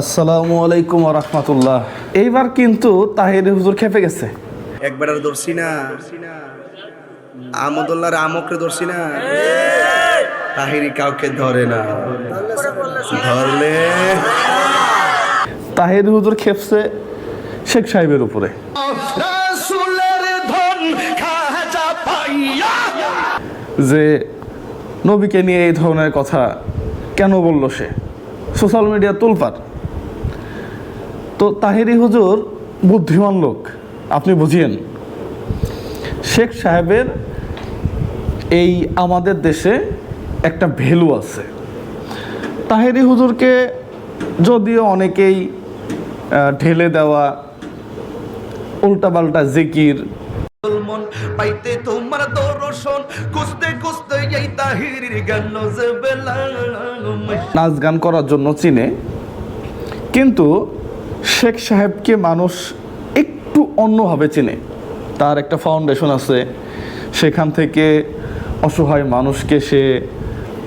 আসসালামু আলাইকুম রহমতুল্লাহ। এইবার কিন্তু তাহির হুজুর খেপে গেছে। একবার আর ধরছি না। আমদুল্লাহর আমকরে ধরছি না। তাহিরি কাউকে ধরে না। ধরলে। তাহির হুজুর খেপছে শেখ সাহেবের উপরে। যে নবীকে নিয়ে এই ধরনের কথা কেন বলল সে? Social media তুলপার। তো তাহিরি হুজুর বুদ্ধিমান লোক, আপনি বুঝিয়েন। শেখ সাহেবের এই আমাদের দেশে একটা ভ্যালু আছে। তাহেরি হুজুরকে যদিও অনেকেই ঢেলে দেওয়া, উল্টাপাল্টা জিকির মন পাইতে তোমার দর্শন। খুঁজতে খুঁজতে এই তাহিরির যে নাচ গান করার জন্য চিনে। কিন্তু শেখ সাহেবকে মানুষ একটু অন্যভাবে চেনে। তার একটা ফাউন্ডেশন আছে। সেখান থেকে অসহায় মানুষকে সে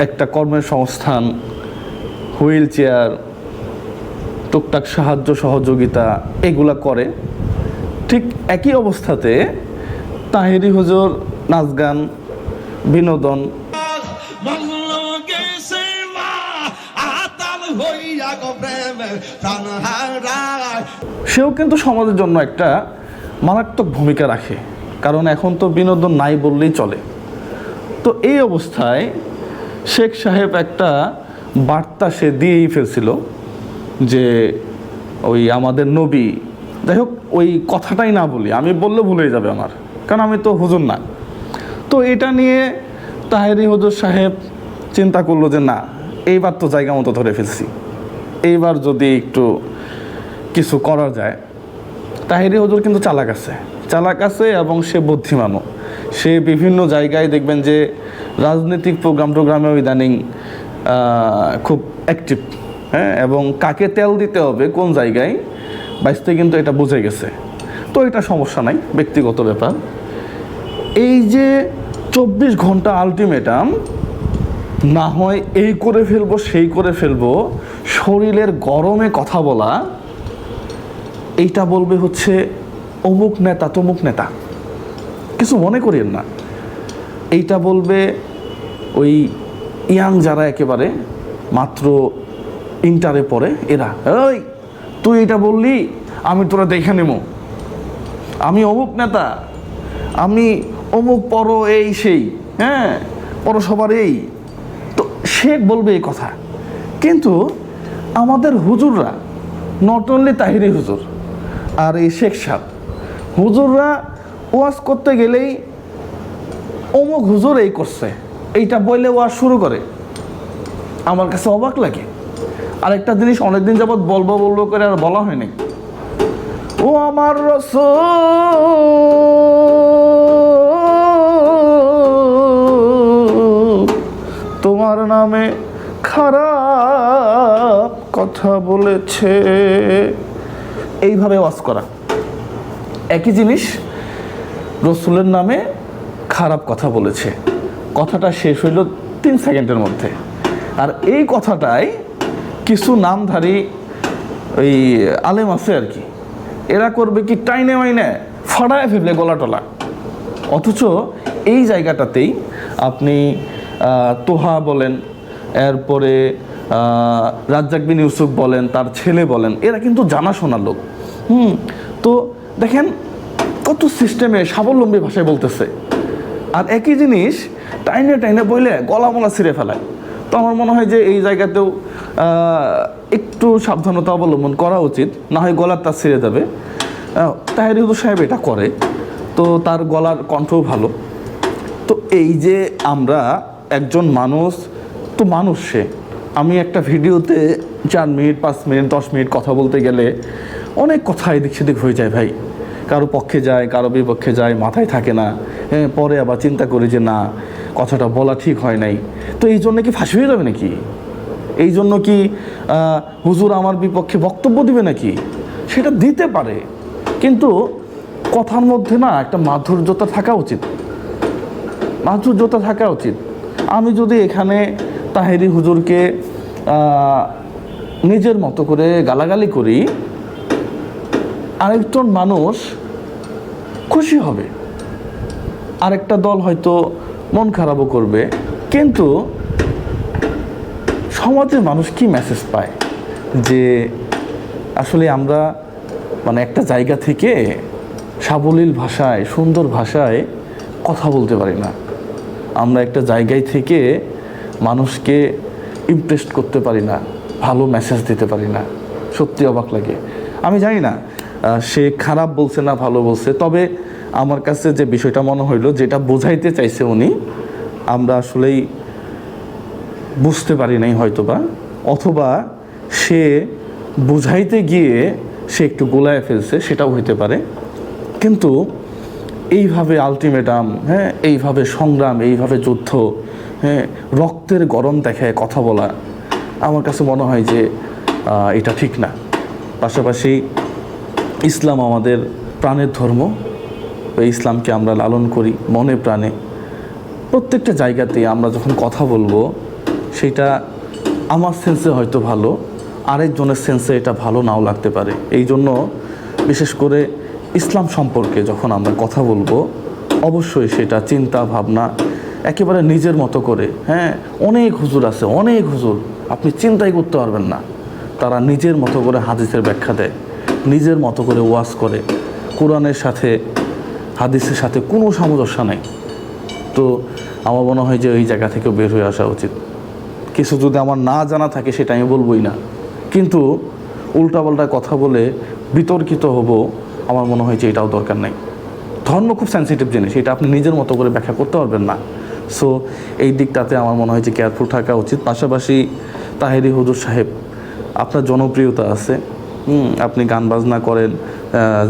একটা কর্মের সংস্থান, হুইল চেয়ার, টুকটাক সাহায্য সহযোগিতা, এগুলা করে। ঠিক একই অবস্থাতে তাহেরি হুজুর, নাচ গান, বিনোদন। সেও কিন্তু সমাজের জন্য একটা মারাত্মক ভূমিকা রাখে, কারণ এখন তো বিনোদন নাই বললেই চলে। তো এই অবস্থায় শেখ সাহেব একটা বার্তা সে দিয়েই ফেলছিল যে ওই আমাদের নবী, যাই হোক, ওই কথাটাই না বলি, আমি বললে ভুলে যাবে আমার। কারণ আমি তো হুজুর না। তো এটা নিয়ে তাহেরি হুজুর সাহেব চিন্তা করল যে, না, এইবার তো জায়গা মতো ধরে ফেলছি। এইবার যদি একটু কিছু করা যায়। তাহেরি হুজুর কিন্তু চালাক আছে। চালাক আছে এবং সে বুদ্ধিমানও। সে বিভিন্ন জায়গায় দেখবেন যে রাজনৈতিক প্রোগ্রাম টোগ্রামেও ইদানিং খুব অ্যাক্টিভ হ্যাঁ? এবং কাকে তেল দিতে হবে, কোন জায়গায় বাইসতে কিন্তু এটা বুঝে গেছে। তো এটা সমস্যা নাই, ব্যক্তিগত ব্যাপার। এই যে চব্বিশ ঘণ্টা আলটিমেটাম না হয় এই করে ফেলব, সেই করে ফেলব, শরীরের গরমে কথা বলা, এইটা বলবে হচ্ছে অমুক নেতা, তমুক নেতা। কিছু মনে করিয়েন না। এইটা বলবে ওই ইয়াং যারা একেবারে, মাত্র ইন্টারে পড়ে, এরা ওই তুই এটা বললি, আমি তোরা দেখে নেব। আমি অমুক নেতা, আমি অমুক পর এই সেই হ্যাঁ পরসভার এই। তো সে বলবে এই কথা। কিন্তু আমাদের হুজুররা নট অনলি তাহিরি হুজুর, আর এই শেখ সাহ হুজুররা ওয়াজ করতে গেলেই অমুক হুজুর এই করছে, এইটা বললে ওয়াজ শুরু করে। আমার কাছে অবাক লাগে। আরেকটা জিনিস অনেকদিন যাবৎ বলব বলব করে আর বলা হয়নি ও আমার রসূল, তোমার নামে খারাপ কথা বলেছে। এইভাবে ওয়াজ করা। একই জিনিস, রসুলের নামে খারাপ কথা বলেছে। কথাটা শেষ হইল তিন সেকেন্ডের মধ্যে। আর এই কথাটাই কিছু নামধারী ওই আলেম আছে আর কি এরা করবে কি টাইনে মাইনে? ফাড়ায় ফেলবে গলা টলা অথচ এই জায়গাটাতেই আপনি তোহা বলেন, এরপরে রাজ্জাক বিন ইউসুফ বলেন, তার ছেলে বলেন, এরা কিন্তু জানাশোনা লোক। হুম, তো দেখেন কত সিস্টেমে স্বাবলম্বী ভাষায় বলতেছে। আর একই জিনিস, টাইনে টাইনে বইলে গলা মলা ছিঁড়ে ফেলায়। তো আমার মনে হয় যে এই জায়গাতেও একটু সাবধানতা অবলম্বন করা উচিত। না হয় গলার তার ছিঁড়ে যাবে। তাহের সাহেব এটা করে, তো তার গলার কণ্ঠও ভালো। তো এই যে আমরা একজন মানুষ, তো মানুষ সে। আমি একটা ভিডিওতে চার মিনিট, পাঁচ মিনিট, দশ মিনিট কথা বলতে গেলে অনেক কথা এদিক সেদিক হয়ে যায় ভাই। কারও পক্ষে যায়, কারও বিপক্ষে যায়, মাথায় থাকে না। হ্যাঁ পরে আবার চিন্তা করি যে, না, কথাটা বলা ঠিক হয় নাই। তো এই জন্য কি ফাঁসি হয়ে যাবে নাকি? এই জন্য কি হুজুর আমার বিপক্ষে বক্তব্য দিবে নাকি? সেটা দিতে পারে। কিন্তু কথার মধ্যে না একটা মাধুর্যতা থাকা উচিত। মাধুর্যতা থাকা উচিত। আমি যদি এখানে তাহেরি হুজুরকে নিজের মতো করে গালাগালি করি আরেকজন মানুষ খুশি হবে। আরেকটা দল হয়তো মন খারাপও করবে, কিন্তু সমাজের মানুষ কি মেসেজ পায়? যে আসলে আমরা মানে একটা জায়গা থেকে সাবলীল ভাষায়, সুন্দর ভাষায় কথা বলতে পারি না। আমরা একটা জায়গায় থেকে মানুষকে ইমপ্রেস করতে পারি না, ভালো মেসেজ দিতে পারি না। সত্যি অবাক লাগে। আমি জানি না সে খারাপ বলছে না ভালো বলছে। তবে আমার কাছে যে বিষয়টা মনে হইল, যেটা বোঝাইতে চাইছে উনি, আমরা আসলেই বুঝতে পারি নাই হয়তোবা, অথবা সে বুঝাইতে গিয়ে সে একটু গোলায় ফেলছে, সেটাও হইতে পারে। কিন্তু এইভাবে আলটিমেটাম হ্যাঁ এইভাবে সংগ্রাম, এইভাবে যুদ্ধ হ্যাঁ রক্তের গরম দেখায় কথা বলা, আমার কাছে মনে হয় যে এটা ঠিক না। পাশাপাশি ইসলাম আমাদের প্রাণের ধর্ম। ওই ইসলামকে আমরা লালন করি মনে প্রাণে। প্রত্যেকটা জায়গাতে আমরা যখন কথা বলব, সেটা আমার সেন্সে হয়তো ভালো, আরেকজনের সেন্সে এটা ভালো নাও লাগতে পারে। এই জন্য বিশেষ করে ইসলাম সম্পর্কে যখন আমরা কথা বলব, অবশ্যই সেটা চিন্তা, ভাবনা, একেবারে নিজের মতো করে হ্যাঁ অনেক হুজুর আছে, অনেক হুজুর, আপনি চিন্তাই করতে পারবেন না। তারা নিজের মতো করে হাদিসের ব্যাখ্যা দেয়। নিজের মতো করে ওয়াজ করে, কোরআনের সাথে, হাদিসের সাথে কোনো সামঞ্জস্য নেই। তো আমার মনে হয় যে ওই জায়গা থেকে বের হয়ে আসা উচিত। কিছু যদি আমার না জানা থাকে সেটা আমি বলবোই না। কিন্তু উল্টাপাল্টা কথা বলে বিতর্কিত হব, আমার মনে হয় যে এটাও দরকার নেই। ধর্ম খুব সেন্সিটিভ জিনিস, এটা আপনি নিজের মতো করে ব্যাখ্যা করতে পারবেন না। সো এই দিকটাতে আমার মনে হয় যে কেয়ারফুল থাকা উচিত। পাশাপাশি তাহেরি হুজুর সাহেব, আপনার জনপ্রিয়তা আছে। আপনি গান বাজনা করেন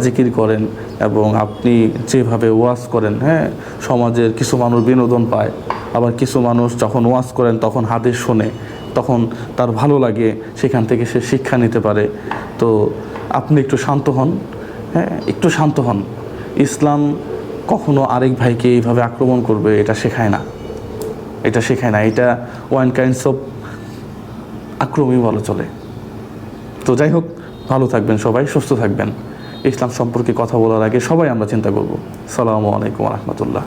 জিকির করেন এবং আপনি যেভাবে ওয়াজ করেন হ্যাঁ সমাজের কিছু মানুষ বিনোদন পায়। আবার কিছু মানুষ যখন ওয়াজ করেন, তখন হাদিস শোনে, তখন তার ভালো লাগে, সেখান থেকে সে শিক্ষা নিতে পারে। তো আপনি একটু শান্ত হন হ্যাঁ একটু শান্ত হন। ইসলাম কখনো আরেক ভাইকে এইভাবে আক্রমণ করবে, এটা শেখায় না। এটা শেখায় না, এটা ওয়ান কাইন্ডস অফ আক্রমী বলা চলে। তো যাই হোক ভালো থাকবেন সবাই, সুস্থ থাকবেন। ইসলাম সম্পর্কে কথা বলার আগে সবাই আমরা চিন্তা করব। সালামু আলাইকুম রহমতুল্লাহ।